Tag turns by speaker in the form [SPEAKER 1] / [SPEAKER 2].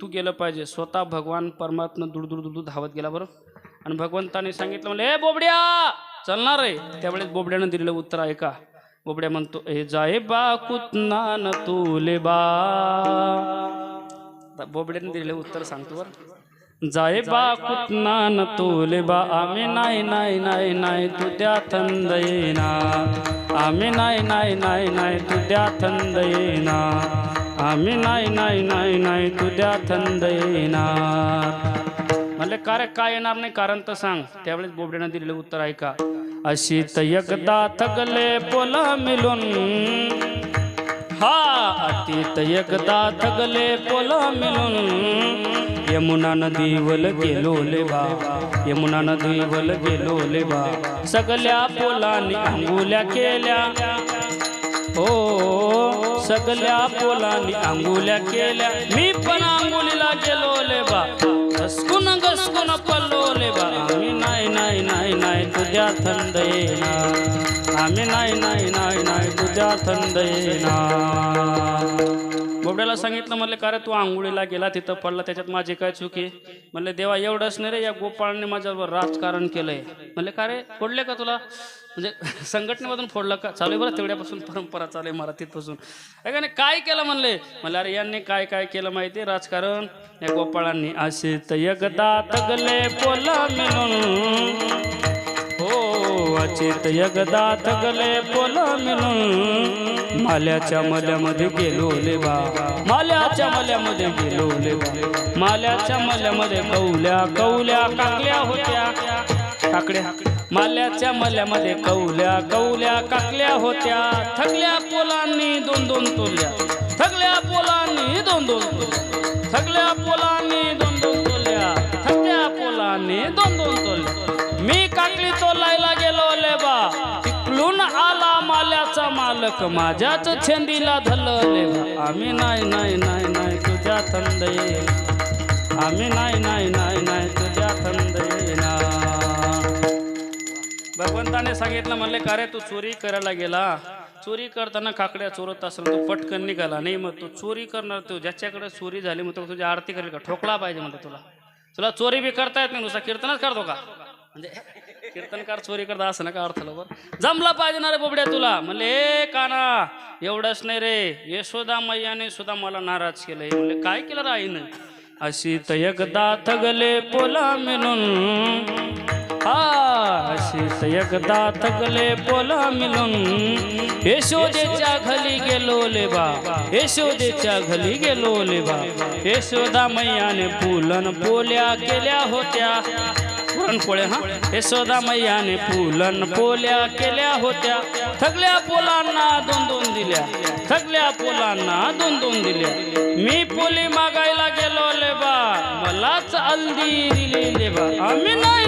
[SPEAKER 1] तू गेलं पाहिजे. स्वतः भगवान परमात्मा दूर दूर दूर धावत गेला बरं. आणि भगवंताने सांगितलं म्हणलं हे बोबड्या! चलणार आहे त्यावेळेस बोबड्यानं दिलेलं उत्तर ऐका. बोबड्या म्हणतो हे जाय बा कुतना न तुले बा. बोबड्याने दिलेलं उत्तर सांगतो बरं. जाय बा कुतना न तुले बा आम्ही नाही नाही नाही नाही तू द्या थंद येना आम्ही नाही नाही नाही नाही तू द्या थंद येना आम्ही नाही नाही नाही नाही तुझ्या थंड थंद येणार. म्हणले काय काय येणार नाही? कारण तर सांग. त्यावेळेस बोबड्यानं दिलेलं उत्तर ऐका. अशी त एकदा थगले मिलून. मिळून हा अतीत एकदा थकले बोला मिलून. यमुना नदीवल गेलो लेबा यमुना नदीवल गेलो लेबा सगळ्या पोलांनी अंगुल्या केल्या. हो सगळ्या बोलानी आंघोल्या केल्या. मी पण अंगुलीला गेलो लेबा घसकून घसकून पल्लो लेबा आम्ही नाही नाही नाही नाही तुझ्या थंड येणार. आम्ही नाही नाही नाही नाही तुझ्या थंड येणार. घोड्याला सांगितलं म्हणले का रे तू आंघोळीला गेला तिथं पडला त्याच्यात माझी काय चूक? आहे म्हणले देवा एवढंच नाही रे या गोपाळाने माझ्यावर राजकारण केलंय. म्हणले का रे फोडले का तुला? म्हणजे संघटनेमधून फोडलं का? चालू आहे बरं तेवढ्यापासून परंपरा चालू आहे मराठीतपासून. तिथपासून का नाही? काय केलं म्हणले? म्हणले अरे यांनी काय काय केलं माहिती आहे? राजकारण? या गोपाळांनी असे तर एकदा तगले बोला मिळून. अचित यगदा थगले पोला मिळून माल्याच्या मल्यामध्ये गेलो लेवा. माल्याच्या मल्यामध्ये गेलो लेवा. माल्याच्या मल्यामध्ये कौल्या कौल्या काकल्या होत्या. काकड्या. माल्याच्या मल्यामध्ये कौल्या कौल्या काकल्या होत्या. थकल्या पोलांनी दोन दोन तोल्या. थकल्या पोलांनी दोन दोन तोल्या. थकल्या पोलांनी दोन दोन तोल्या. थकल्या पोलांनी दोन दोन तोल्या. मी काकली तोलायला मालक माझ्याच छेंदीला धरलं. आम्ही नाही नाही नाही नाही तुझ्या थंड आम्ही नाही नाही नाही नाही तुझ्या थंड भगवंताने सांगितलं म्हणले का रे तू चोरी करायला गेला? चोरी करताना काकड्या चोरत असेल तू पटकन निघाला. नाही मग तू चोरी करणार तू ज्याच्याकडे चोरी झाली मग तो तुझी आरती करेल का? ठोकला पाहिजे म्हणतो तुला. तुला चोरी बी करता येत नाही नुसता कीर्तनच करतो का? म्हणजे कीर्तनकार चोरी करता असं ना का अर्थ बरं जमला पाहिजे ना रे बोबड्या तुला. म्हणले काना एवढंच नाही रे. यशोदा मैयाने सुद्धा मला नाराज केलंय. म्हणले काय केलं रे आईनं? अशी त एकदा थगले पोला मिळून हा अशी त एकदा थगले पोला मिळून यशोदेच्या घरी गेलो लेबा यशोदेच्या घरी गेलो लेबा यशोदा मैयाने फुलन बोल्या केल्या होत्या. पुरणपोळ्या हा? यशोदा मैयाने पुलन पोल्या केल्या होत्या. थकल्या पोलांना दोन दोन दिल्या. थकल्या पोलांना दोन दोन दिल्या. मी पोली मागायला गेलो लेबा. मलाच हल्दी दिली लेबा. आम्ही नाही